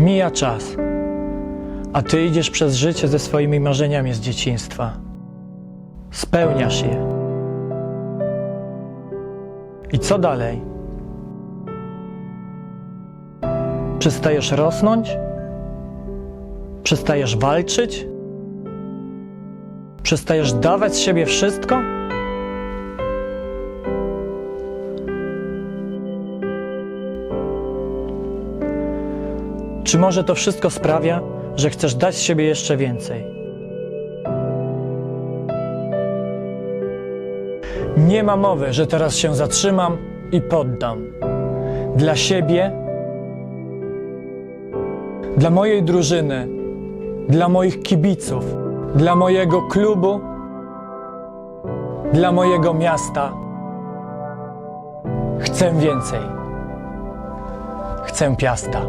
Mija czas, a ty idziesz przez życie ze swoimi marzeniami z dzieciństwa. Spełniasz je. I co dalej? Przestajesz rosnąć? Przestajesz walczyć? Przestajesz dawać z siebie wszystko? Czy może to wszystko sprawia, że chcesz dać z siebie jeszcze więcej? Nie ma mowy, że teraz się zatrzymam i poddam. Dla siebie, dla mojej drużyny, dla moich kibiców, dla mojego klubu, dla mojego miasta. Chcę więcej. Chcę piasta.